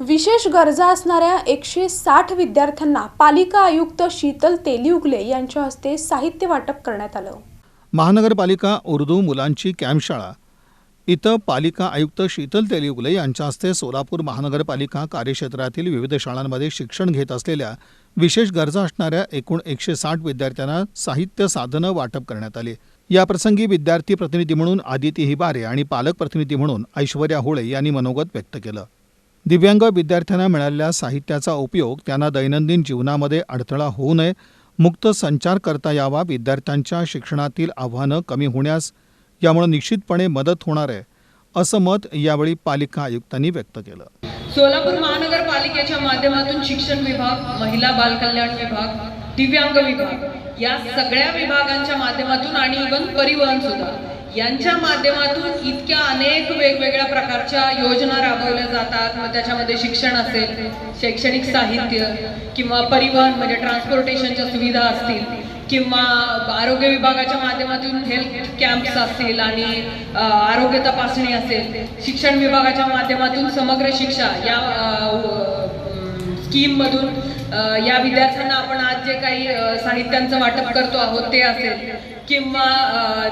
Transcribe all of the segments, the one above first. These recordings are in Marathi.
विशेष गरजा असणाऱ्या एकशे साठ विद्यार्थ्यांना पालिका आयुक्त शीतल तेलियुगले यांच्या हस्ते साहित्य वाटप करण्यात आलं. महानगरपालिका उर्दू मुलांची कॅम्पशाळा. इथं पालिका आयुक्त शीतल तेलीउगले यांच्या हस्ते सोलापूर महानगरपालिका कार्यक्षेत्रातील विविध शाळांमध्ये शिक्षण घेत असलेल्या विशेष गरजा असणाऱ्या एकूण एकशे साठ विद्यार्थ्यांना साहित्य साधनं वाटप करण्यात आली. याप्रसंगी विद्यार्थी प्रतिनिधी म्हणून आदिती हिबारे आणि पालक प्रतिनिधी म्हणून ऐश्वर्या होळे यांनी मनोगत व्यक्त केलं. दिव्यांग विद्यार्थ्यांना मिळालेल्या साहित्याचा उपयोग त्यांना दैनंदिन जीवनामध्ये अडथळा होऊ नये मुक्त संचार करता यावा विद्यार्थ्यांच्या शिक्षणातील आव्हानं कमी होण्यास यामुळे निश्चितपणे मदत होणार आहे असं मत यावेळी पालिका आयुक्तांनी व्यक्त केलं. सोलापूर महानगरपालिकेच्या माध्यमातून शिक्षण विभाग महिला बालकल्याण विभाग दिव्यांग विभाग या सगळ्या विभागांच्या माध्यमातून आणि इवन परिवहन सुद्धा यांच्या माध्यमातून इतक्या अनेक वेगवेगळ्या प्रकारच्या योजना राबवल्या जातात. मग त्याच्यामध्ये शिक्षण असेल शैक्षणिक साहित्य किंवा परिवहन म्हणजे ट्रान्सपोर्टेशनच्या सुविधा असतील किंवा आरोग्य विभागाच्या माध्यमातून हेल्थ कॅम्प्स असतील आणि आरोग्य तपासणी असेल शिक्षण विभागाच्या माध्यमातून समग्र शिक्षा या स्कीममधून या विद्यार्थ्यांना आपण आज जे काही साहित्यांचं वाटप करतो आहोत ते असेल किंवा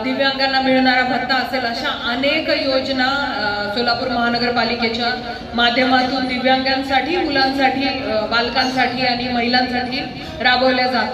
दिव्यांगांना मिळणारा भत्ता असेल अशा अनेक योजना सोलापूर महानगरपालिकेच्या माध्यमातून दिव्यांगांसाठी मुलांसाठी बालकांसाठी आणि महिलांसाठी राबवल्या जातात.